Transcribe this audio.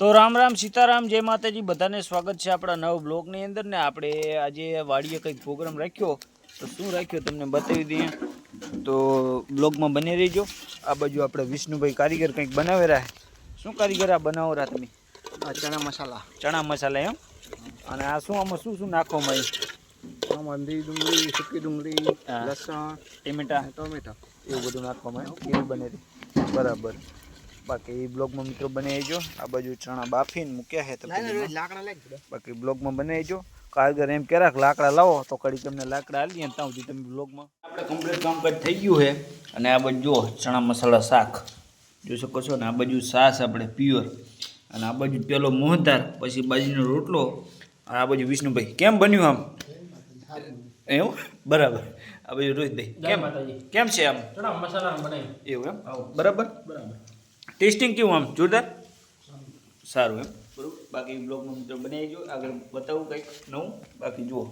તો રામ રામ સીતારામ જય માતાજી બધાને સ્વાગત છે આપણા નવ બ્લોગની અંદર ને આપણે આજે વાડીએ કંઈક પ્રોગ્રામ રાખ્યો. તો શું રાખ્યો તમને બતાવી દઈએ. તો બ્લોગમાં બની રહીજો. આ બાજુ આપણે વિષ્ણુભાઈ કારીગર કંઈક બનાવી રહ્યા શું કારીગર આ બનાવો રહ્યા તમે? આ ચણા મસાલા. ચણા મસાલા એમ? અને આ શું આમાં શું શું નાખવામાં આવ્યું હલ્દી ડુંગળી સૂકી ડુંગળી. લસણ ટેમેટા. અને એવું બધું નાખવામાં આવ્યું એવું બને બરાબર. બાકી બ્લોગમાં મિત્રો બનાવી જો આ બાજુ ચણા બાફીને મૂક્યા છે. લાગ બાકી બ્લોગમાં બનાવીજો. કારગર એમ કે લાકડા લાવો. તો કડી તમને લાકડા આલીએ ને ત્યાં સુધી તમે બ્લોગમાં આપણે કમ્પ્લીટ કામકાજ થઈ ગયું છે. અને આ બાજુ જો ચણા મસાલા શાક. જોઈ શકો છો ને આ બાજુ સાસ આપણે પ્યોર અને આ બાજુ પેલો મોહનદાર પછી બાજુનો રોટલો. અને આ બાજુ વિષ્ણુભાઈ. કેમ બન્યું આમ? એવું? બરાબર. આ બાજુ રોહિતભાઈ. કેમ? કેમ છે આમ? ચણા મસાલા બનાવી એવું એમ? બરાબર? બરાબર. ટેસ્ટિંગ કેવું આમ? જોરદાર? સારું એમ. બરોબર. બાકી બ્લોગમાં મિત્રો બનાવી જો આગળ બતાવું કંઈક નવું. બાકી જુઓ.